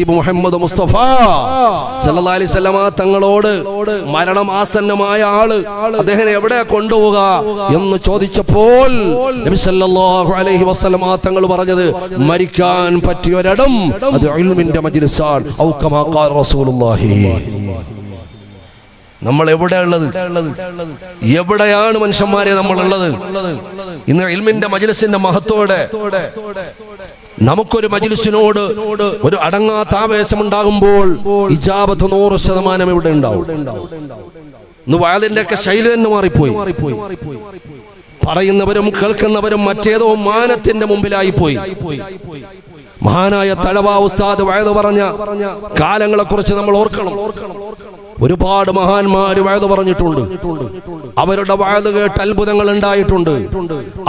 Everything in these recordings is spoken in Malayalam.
ഹബീബ് മുഹമ്മദ് മുസ്തഫ സല്ലി അലൈഹി വസല്ലമ തങ്ങളോട് മരണം ആസന്നമായ ആൾ അദ്ദേഹം എവിടെ കൊണ്ടുപോക എന്ന് ചോദിച്ചപ്പോൾ നബി സല്ലല്ലാഹു അലൈഹി വസല്ലമ തങ്ങൾ പറഞ്ഞത് മരിക്കാൻ പറ്റിയ ഒരിടം അത് മജ്ലിസാണ്. ഔ കമാ റസൂലുള്ളാഹി. നമ്മൾ എവിടെയുള്ളത് എവിടെയാണ് മനുഷ്യന്മാരെ നമ്മളുള്ളത്? ഇന്ന് ഇൽമിന്റെ മജ്ലിസിന്റെ മഹത്വോടെ നമുക്കൊരു മജിലിസിനോട് ഒരു അടങ്ങാത്ത ആവേശം ഉണ്ടാകുമ്പോൾ ഇജാബത്ത് നൂറ് ശതമാനം ഇവിടെ ഉണ്ടാവും. വയലിന്റെ ഒക്കെ ശൈലി തന്നെ മാറിപ്പോയി. പറയുന്നവരും കേൾക്കുന്നവരും മറ്റേതോ മാനത്തിന്റെ മുമ്പിലായി പോയി മഹാനായ തഴവ ഉസ്താദ് വയത് പറഞ്ഞ കാലങ്ങളെ കുറിച്ച് നമ്മൾ ഓർക്കണം. ഒരുപാട് മഹാന്മാര് വയത് പറഞ്ഞിട്ടുണ്ട്. അവരുടെ വയത് കേട്ട് അത്ഭുതങ്ങൾ ഉണ്ടായിട്ടുണ്ട്.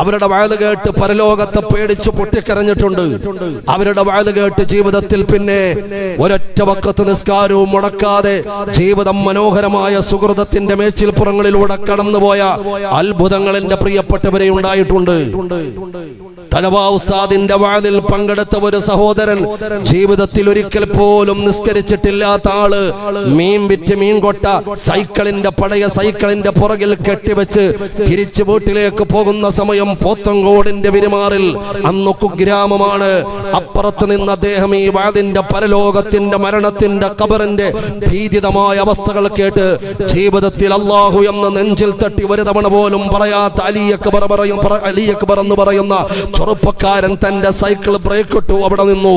അവരുടെ വയത് കേട്ട് പരലോകത്തെ പേടിച്ച് പൊട്ടിക്കരഞ്ഞിട്ടുണ്ട്. അവരുടെ വയത് കേട്ട് ജീവിതത്തിൽ പിന്നെ ഒരൊറ്റ വക്കത്ത് നിസ്കാരവും മുടക്കാതെ ജീവിതം മനോഹരമായ സുഹൃതത്തിന്റെ മേച്ചിൽപ്പുറങ്ങളിലൂടെ കടന്നുപോയ അത്ഭുതങ്ങൾ എന്റെ പ്രിയപ്പെട്ടവരെ ഉണ്ടായിട്ടുണ്ട്. തലവാ ഉസ്താദിന്റെ വാതിൽ പങ്കെടുത്ത ഒരു സഹോദരൻ ജീവിതത്തിൽ ഒരിക്കൽ പോലും നിസ്കരിച്ചിട്ടില്ലാത്ത ആൾ. മീൻ വിറ്റ് മീൻ കൊട്ട സൈക്കിളിന്റെ പഴയ സൈക്കിളിന്റെ പുറകിൽ കെട്ടിവെച്ച് തിരിച്ചു വീട്ടിലേക്ക് പോകുന്ന സമയം പോത്തങ്കോടിന്റെ വിരുമാറിൽ അന്ന് കുഗ്രാമമാണ് അപ്പുറത്ത് നിന്ന് അദ്ദേഹം ഈ വാതിന്റെ പരലോകത്തിന്റെ മരണത്തിന്റെ കബറിന്റെ ഭീതിതമായ അവസ്ഥകൾ കേട്ട് ജീവിതത്തിൽ അള്ളാഹു എന്ന നെഞ്ചിൽ തട്ടി ഒരു തവണ പോലും പറയാത്ത അലിയക്ക് പറയും പറ- അലിയക്ബർ എന്ന് പറയുന്ന ചെറുപ്പക്കാരൻ തന്റെ സൈക്കിൾ ബ്രേക്ക് ഇട്ടു അവിടെ നിന്നു.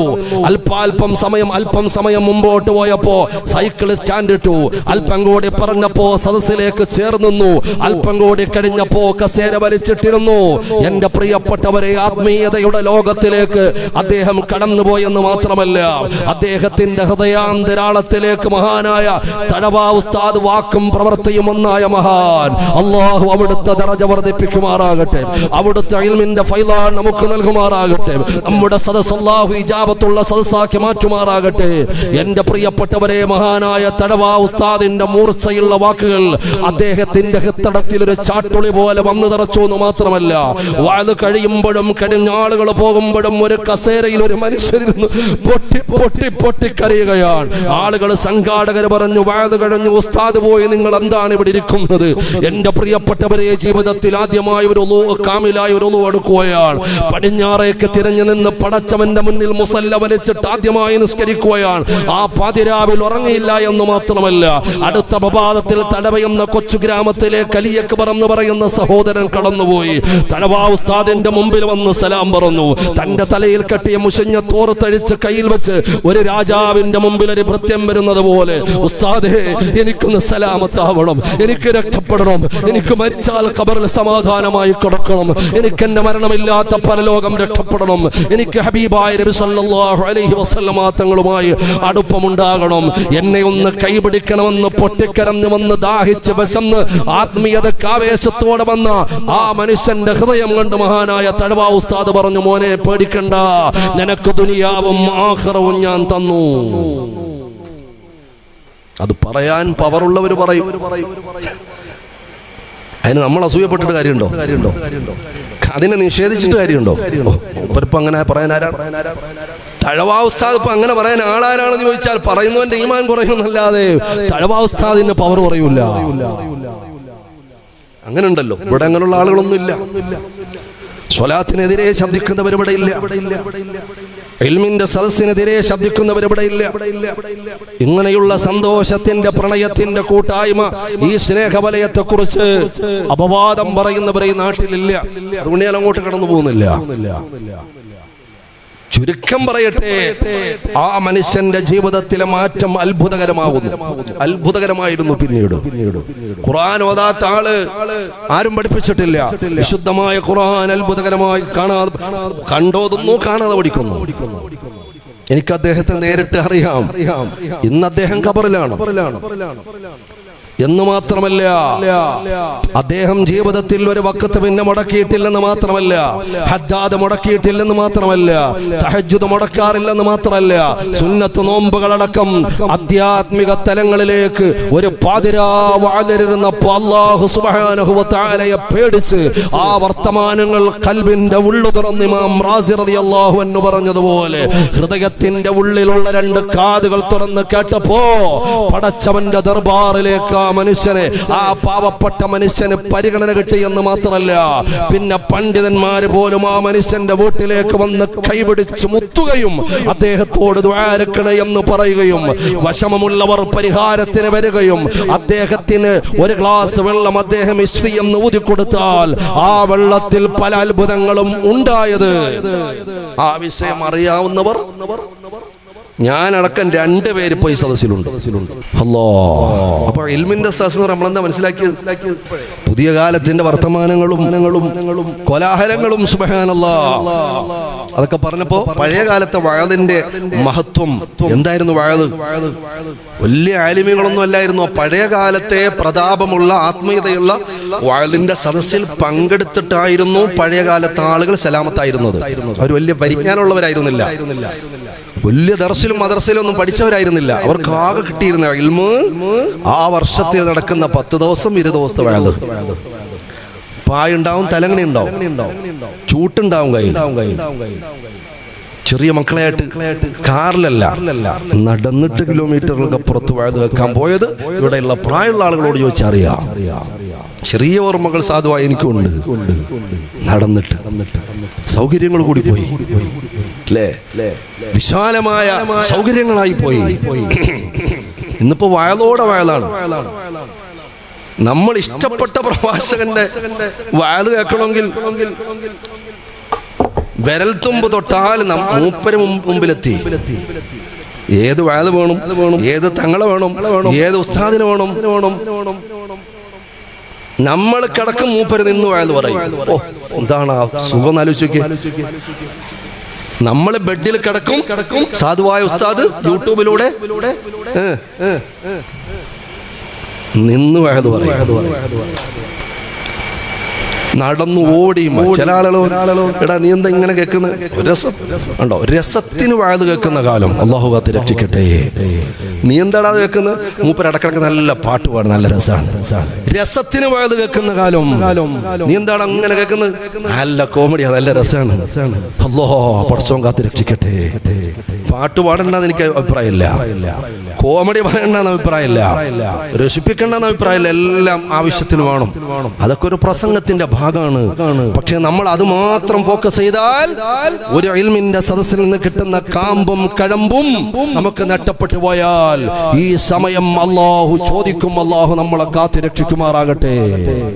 അല്പാൽപം സമയം അല്പം സമയം മുമ്പോട്ട് പോയപ്പോ സൈക്കിൾ സ്റ്റാൻഡ് ഇട്ടു. അല്പം കൂടി പറഞ്ഞപ്പോ സദസ്സിലേക്ക് ചേർന്നു അല്പം കൂടി കഴിഞ്ഞപ്പോ കസേര വലിച്ചിട്ടിരുന്നു. എന്റെ പ്രിയപ്പെട്ടവരെ ആത്മീയതയുടെ ലോകത്തിലേക്ക് അദ്ദേഹം കടന്നുപോയെന്ന് മാത്രമല്ല അദ്ദേഹത്തിന്റെ ഹൃദയാന്തരാളത്തിലേക്ക് മഹാനായ തഴവാ ഉസ്താദ് വാക്കും പ്രവൃത്തിയും ഒന്നായ മഹാൻ. അള്ളാഹു അവിടുത്തെ ദറജ വർദ്ധിപ്പിക്കുമാറാകട്ടെ. അവിടുത്തെ നമുക്ക് നൽകുമാറാകട്ടെ. നമ്മുടെ സദസ് അള്ളാഹു ഇജാബത്തുള്ള സദസ്സാക്കി മാറ്റുമാറാകട്ടെ. എന്റെ പ്രിയപ്പെട്ടവരെ മഹാനായ തടവാ ഉസ്താദിന്റെ മൂർച്ചയുള്ള വാക്കുകൾ അദ്ദേഹത്തിന്റെ ഹിത്തടത്തിൽ ഒരു ചാട്ടുളി പോലെ വന്നു തറച്ചു എന്ന് മാത്രമല്ല വാത് കഴിയുമ്പോഴും കഴിഞ്ഞാളുകൾ പോകുമ്പോഴും ഒരു കസേരയിൽ ഒരു മനുഷ്യരിരുന്ന് പൊട്ടി പൊട്ടി പൊട്ടി കരയുകയാണ്. ആളുകൾ സംഘാടകർ പറഞ്ഞു വാത് കഴിഞ്ഞു ഉസ്താദ് പോയി നിങ്ങൾ എന്താണ് ഇവിടെ ഇരിക്കുന്നത്? എന്റെ പ്രിയപ്പെട്ടവരെ ജീവിതത്തിൽ ആദ്യമായി ഒരു കാമിലായി ഒരു എടുക്കുകയാണ്. പടിഞ്ഞാറേക്ക് തിരഞ്ഞു നിന്ന് പടച്ചവന്റെ മുന്നിൽ മുസല്ല വലിച്ചിട്ട് ആദ്യമായി നിസ്കരിക്കുകയാണ്. ആ പാതിരാവിൽ ഉറങ്ങിയില്ല എന്ന് മാത്രമല്ല അടുത്ത പ്രഭാതത്തിൽ തടവയെന്ന കൊച്ചു ഗ്രാമത്തിലെ കലിയക്ക് പറന്ന് പറയുന്ന സഹോദരൻ കടന്നുപോയി. തടവാ ഉസ്താദിന്റെ മുമ്പിൽ വന്ന് സലാം പറഞ്ഞു. തന്റെ തലയിൽ കെട്ടിയ മുഷഞ്ഞ തോർത്തഴിച്ച് കയ്യിൽ വെച്ച് ഒരു രാജാവിന്റെ മുമ്പിൽ ഒരു ഭൃത്യം വരുന്നത് പോലെ ഉസ്താദേ എനിക്കൊന്ന് സലാമത്താവണം എനിക്ക് രക്ഷപ്പെടണം എനിക്ക് മരിച്ചാൽ ഖബറിൽ സമാധാനമായി കിടക്കണം എനിക്ക് എന്റെ മരണമില്ലാത്ത പരലോകം രക്ഷപ്പെടണം. എനിക്ക് ഹബീബായ നബി സല്ലല്ലാഹു അലൈഹി വസല്ലമ തങ്ങളുമായി അടുപ്പമുണ്ടാകണം. എന്നെ ഒന്ന് കൈപിടിക്കണമെന്ന് പൊട്ടിക്കരഞ്ഞു വന്ന് ദാഹിച്ച് വിശന്ന് ആത്മീയതക്ക് ആവേശത്തോടെ വന്ന ആ മനുഷ്യന്റെ ഹൃദയം കണ്ട് മഹാനായ തഴവാ ഉസ്താദ് പറഞ്ഞു മോനെ പേടിക്കണ്ട. നിനക്ക് ദുനിയാവും ആഖിറവും ഞാൻ തന്നു. അത് പറയാൻ പവറുള്ളവർ പറയും. അതിന് നമ്മൾ അസൂയപ്പെട്ടിട്ട് കാര്യമുണ്ടോ? അതിനെ നിഷേധിച്ചിട്ട് കാര്യമുണ്ടോ? ഇപ്പൊ അങ്ങനെ പറയാൻ ആരാണ്? തഴവാ ഉസ്താദ് ഇപ്പൊ അങ്ങനെ പറയാൻ ആളാരാണെന്ന് ചോദിച്ചാൽ പറയുന്നവന്റെ ഈമാൻ കുറയുന്നല്ലാതെ തഴവാ ഉസ്താദിന്റെ പവർ കുറയൂല. അങ്ങനെ ഉണ്ടല്ലോ ഇവിടെ അങ്ങനെയുള്ള ആളുകളൊന്നും ഇല്ല സ്വലാത്തിനെതിരെ ശബ്ദിക്കുന്നവർ ഇവിടെ ഇല്ല. എൽമിന്റെ സദസ്സിനെതിരെ ശബ്ദിക്കുന്നവർ ഇവിടെ ഇല്ല. ഇങ്ങനെയുള്ള സന്തോഷത്തിന്റെ പ്രണയത്തിന്റെ കൂട്ടായ്മ ഈ സ്നേഹവലയത്തെ കുറിച്ച് അപവാദം പറയുന്നവരെ ഈ നാട്ടിലില്ല. അതുകൊണ്ട് ഞാൻ അങ്ങോട്ട് കടന്നു പോകുന്നില്ല. ചുരുക്കം പറയട്ടെ. ആ മനുഷ്യന്റെ ജീവിതത്തിലെ മാറ്റം അത്ഭുതകരമാകുന്നു അത്ഭുതകരമായിരുന്നു പിന്നീട്. ഖുർആൻ ഓതാത്ത ആൾ ആരും പഠിപ്പിച്ചിട്ടില്ല. വിശുദ്ധമായ ഖുർആൻ അത്ഭുതകരമായി കാണാതെ കണ്ടോതുന്നു കാണാതെ പഠിക്കുന്നു. എനിക്ക് അദ്ദേഹത്തെ നേരിട്ട് അറിയാം. ഇന്ന് അദ്ദേഹം ഖബറിലാണ്. എന്ന് മാത്രമല്ല അദ്ദേഹം ജീവിതത്തിൽ ഒരു വക്കത്ത് പിന്നെ മുടക്കിയിട്ടില്ലെന്ന് മാത്രമല്ല ഹദ്ദാദ് മുടക്കിയിട്ടില്ലെന്ന് മാത്രമല്ല തഹജ്ജുദ് മുടക്കാറില്ലെന്ന് മാത്രമല്ല സുന്നത്ത് നോമ്പുകളടക്കം ആധ്യാത്മിക തലങ്ങളിലേക്ക് ഒരു പാതിരാവാതിരുന്നപ്പോ അള്ളാഹു സുബ്ഹാനഹു വ തആലയെ പേടിച്ച് ആ വർത്തമാനങ്ങൾ കൽബിന്റെ ഉള്ളു തുറന്ന് ഇമാം റാസി റളിയല്ലാഹു അൻഹു പറഞ്ഞതുപോലെ ഹൃദയത്തിന്റെ ഉള്ളിലുള്ള രണ്ട് കാതുകൾ തുറന്ന് കേട്ടപ്പോ പടച്ചവന്റെ ദർബാറിലേക്ക് മനുഷ്യനെ ആ പാവപ്പെട്ട മനുഷ്യന് പരിഗണന കിട്ടി എന്ന് മാത്രമല്ല പിന്നെ പണ്ഡിതന്മാര് പോലും ആ മനുഷ്യന്റെ വീട്ടിലേക്ക് വന്ന് കൈപിടിച്ച് മുത്തുകയും അദ്ദേഹത്തോട് ദ്വാരക്കണേ എന്ന് പറയുകയും വശമമുള്ളവർ പരിഹാരത്തിന് വരികയും അദ്ദേഹത്തിന് ഒരു ഗ്ലാസ് വെള്ളം അദ്ദേഹം ഇസ്വി എന്ന് ഊതിക്കൊടുത്താൽ ആ വെള്ളത്തിൽ പല അത്ഭുതങ്ങളും ഉണ്ടായത്. ആ വിഷയം അറിയാവുന്നവർ ഞാനടക്കം രണ്ട് പേര് ഇപ്പൊ ഈ സദസ്സിലുണ്ട്. അല്ലോ. അപ്പൊ ഇൽമിന്റെ സദസ് നമ്മളെന്താ മനസ്സിലാക്കിയത്? പുതിയ കാലത്തിന്റെ വർത്തമാനങ്ങളും കോലാഹലങ്ങളും സുബഹാനല്ല. അതൊക്കെ പറഞ്ഞപ്പോ പഴയ കാലത്തെ വഴതിന്റെ മഹത്വം എന്തായിരുന്നു വഴത് വലിയ ആലിമ്യങ്ങളൊന്നും അല്ലായിരുന്നു? പഴയ കാലത്തെ പ്രതാപമുള്ള ആത്മീയതയുള്ള വഴതിന്റെ സദസ്സിൽ പങ്കെടുത്തിട്ടായിരുന്നു പഴയ കാലത്തെ ആളുകൾ സലാമത്തായിരുന്നത്. അവർ വലിയ പരിജ്ഞാനമുള്ളവരായിരുന്നില്ല. വലിയ ദർശിലും മദർസയിലൊന്നും പഠിച്ചവരായിരുന്നില്ല. അവർക്ക് ആകെ കിട്ടിയിരുന്ന ഇൽമ് ആ വർഷത്തിൽ നടക്കുന്ന പത്ത് ദിവസം ഇരു ദിവസത്തെ വേണ്ടത് പായുണ്ടാവും തലങ്ങണി ഉണ്ടാവും ചൂട്ടുണ്ടാവും കയ്യിൽ. ചെറിയ മക്കളെയായിട്ട് കാറിലല്ല നടന്നിട്ട് കിലോമീറ്ററുകൾക്ക് അപ്പുറത്ത് വഴുത് വെക്കാൻ പോയത് ഇവിടെയുള്ള പ്രായമുള്ള ആളുകളോട് ചോദിച്ചറിയാം. ചെറിയ ഓർമ്മകൾ സാധുവായി എനിക്കുണ്ട്. നടന്നിട്ട് സൗകര്യങ്ങൾ കൂടി പോയി. വിശാലമായ സൗകര്യങ്ങളായി പോയി. ഇന്നിപ്പോ വയലോടെ വയലാണ്. നമ്മൾ ഇഷ്ടപ്പെട്ട പ്രഭാഷകന്റെ വയത് കേൾക്കണമെങ്കിൽ വിരൽത്തുമ്പ് തൊട്ടാൽ മൂപ്പര് മുമ്പ് മുമ്പിലെത്തി ഏത് വയത് വേണം ഏത് തങ്ങളെ വേണം ഏത് ഉസ്താദിന് വേണം നമ്മൾ കിടക്കും മൂപ്പര് നിന്ന് വയത് പറയും ഓ എന്താണ് സുഖം ആലോചിക്ക് നമ്മൾ ബെഡിൽ കിടക്കും കിടക്കും സാധുവായ ഉസ്താദ് യൂട്യൂബിലൂടെ. നിന്ന് വയത് പറയും നടന്നു ഓടി ചില ആളുകളോ എടാ നീ എന്താ ഇങ്ങനെ കേൾക്കുന്ന? രസം. ഉണ്ടോ രസത്തിന് വാഴത് കേൾക്കുന്ന കാലം. അള്ളാഹു കാത്ത് രക്ഷിക്കട്ടെ. നീ എന്താടാ കേൾക്കുന്നത് മൂപ്പർ ഇടക്കിടക്ക് നല്ല പാട്ട് പാടും. നല്ല രസമാണ് രസത്തിന് വാഴത് കേൾക്കുന്ന കാലം. നീ എന്താടാ അങ്ങനെ കേൾക്കുന്നത് നല്ല കോമഡിയാ. നല്ല രസമാണ് അല്ലോ പഠിച്ചോൻ കാത്ത് രക്ഷിക്കട്ടെ. പാട്ട് പാടണ്ടെന്ന് എനിക്ക് അഭിപ്രായമില്ല. കോമഡി പറയണ്ടെന്ന് അഭിപ്രായമില്ല. രസിപ്പിക്കണ്ടെന്ന് അഭിപ്രായമില്ല. എല്ലാം ആവശ്യത്തിന് വേണം. അതൊക്കെ ഒരു പ്രസംഗത്തിന്റെ ഭാഗമാണ്. പക്ഷെ നമ്മൾ അത് മാത്രം ഫോക്കസ് ചെയ്താൽ ഒരു ഇൽമിന്റെ സദസ്സിൽ നിന്ന് കിട്ടുന്ന കാമ്പും കഴമ്പും നമുക്ക് നഷ്ടപ്പെട്ടു പോയാൽ ഈ സമയം അള്ളാഹു ചോദിക്കും. അള്ളാഹു നമ്മളെ കാത്തി രക്ഷിക്കുമാറാകട്ടെ.